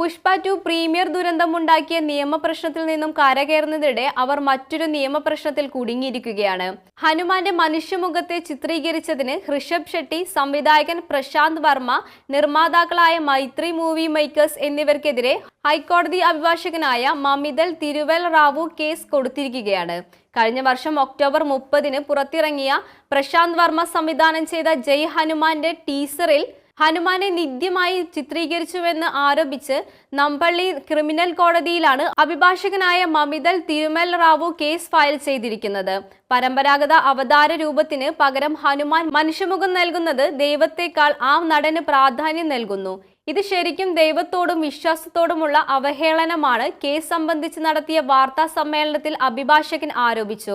Pushpa two premiere ദുരന്തമുണ്ടാക്കിയ നിയമപ്രശ്നത്തിൽ നിന്നും കരകയറുന്നതിനിടെ അവർ മറ്റൊരു നിയമപ്രശ്നത്തിൽ കുടുങ്ങിയിരിക്കുകയാണ്. ഹനുമാന്റെ മനുഷ്യമുഖത്തെ ചിത്രീകരിച്ചതിന് ഋഷഭ് ഷെട്ടി സംവിധായകൻ പ്രശാന്ത് വർമ്മ നിർമ്മാതാക്കളായ മൈത്രി മൂവി മേക്കേഴ്സ് എന്നിവർക്കെതിരെ ഹൈക്കോടതി അഭിഭാഷകനായ മമിതൽ തിരുവൽ റാവു കേസ് കൊടുത്തിരിക്കുകയാണ്. കഴിഞ്ഞ വർഷം ഒക്ടോബർ മുപ്പതിന് പുറത്തിറങ്ങിയ പ്രശാന്ത് വർമ്മ സംവിധാനം ചെയ്ത ജയ് ഹനുമാന്റെ ടീസറിൽ ഹനുമാനെ നിത്യമായി ചിത്രീകരിച്ചുവെന്ന് ആരോപിച്ച് നമ്പള്ളി ക്രിമിനൽ കോടതിയിലാണ് അഭിഭാഷകനായ മമിതൽ തിരുമൽ റാവു കേസ് ഫയൽ ചെയ്തിരിക്കുന്നത്. പരമ്പരാഗത അവതാര രൂപത്തിന് പകരം ഹനുമാൻ മനുഷ്യമുഖം നൽകുന്നത് ദൈവത്തെക്കാൾ ആ നടന് പ്രാധാന്യം നൽകുന്നു. ഇത് ശരിക്കും ദൈവത്തോടും വിശ്വാസത്തോടുമുള്ള അവഹേളനമാണ്. കേസ് സംബന്ധിച്ച് നടത്തിയ വാർത്താ സമ്മേളനത്തിൽ അഭിഭാഷകൻ ആരോപിച്ചു.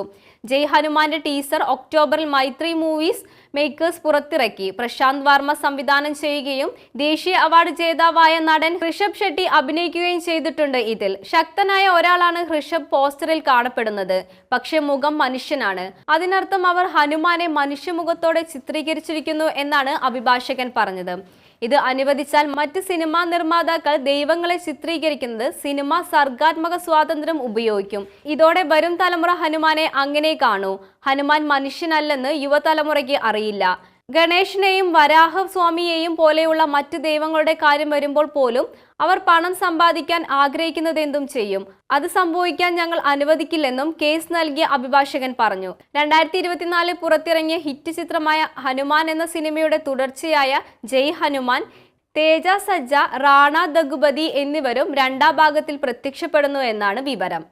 ജയ് ഹനുമാന്റെ ടീസർ ഒക്ടോബറിൽ മൈത്രി മൂവീസ് മേക്കേഴ്സ് പുറത്തിറക്കി. പ്രശാന്ത് വർമ്മ സംവിധാനം ചെയ്യുകയും ദേശീയ അവാർഡ് ജേതാവായ നടൻ ഋഷഭ് ഷെട്ടി അഭിനയിക്കുകയും ചെയ്തിട്ടുണ്ട് ഇതിൽ. ശക്തനായ ഒരാളാണ് ഋഷഭ് പോസ്റ്ററിൽ കാണപ്പെടുന്നത്. പക്ഷേ മുഖം മനുഷ്യനാണ്. അതിനർത്ഥം അവർ ഹനുമാനെ മനുഷ്യമുഖത്തോടെ ചിത്രീകരിച്ചിരിക്കുന്നു എന്നാണ് അഭിഭാഷകൻ പറഞ്ഞത്. ഇത് അനുവദിച്ചാൽ മറ്റ് സിനിമാ നിർമ്മാതാക്കൾ ദൈവങ്ങളെ ചിത്രീകരിക്കുന്നത് സിനിമ സർഗാത്മക സ്വാതന്ത്ര്യം ഉപയോഗിക്കും. ഇതോടെ വരും തലമുറ ഹനുമാനെ അങ്ങനെ കാണൂ. ഹനുമാൻ മനുഷ്യനല്ലെന്ന് യുവതലമുറയ്ക്ക് അറിയില്ല. ഗണേശനെയും വരാഹ സ്വാമിയെയും പോലെയുള്ള മറ്റ് ദൈവങ്ങളുടെ കാര്യം വരുമ്പോൾ പോലും അവർ പണം സമ്പാദിക്കാൻ ആഗ്രഹിക്കുന്നതെന്തും ചെയ്യും. അത് സംഭവിക്കാൻ ഞങ്ങൾ അനുവദിക്കില്ലെന്നും കേസ് നൽകിയ അഭിഭാഷകൻ പറഞ്ഞു. രണ്ടായിരത്തി ഇരുപത്തിനാലിൽ പുറത്തിറങ്ങിയ ഹിറ്റ് ചിത്രമായ ഹനുമാൻ എന്ന സിനിമയുടെ തുടർച്ചയായ ജയ് ഹനുമാൻ തേജ സജ്ജ റാണ ദഗുപതി എന്നിവരും രണ്ടാം ഭാഗത്തിൽ പ്രത്യക്ഷപ്പെടുന്നു എന്നാണ് വിവരം.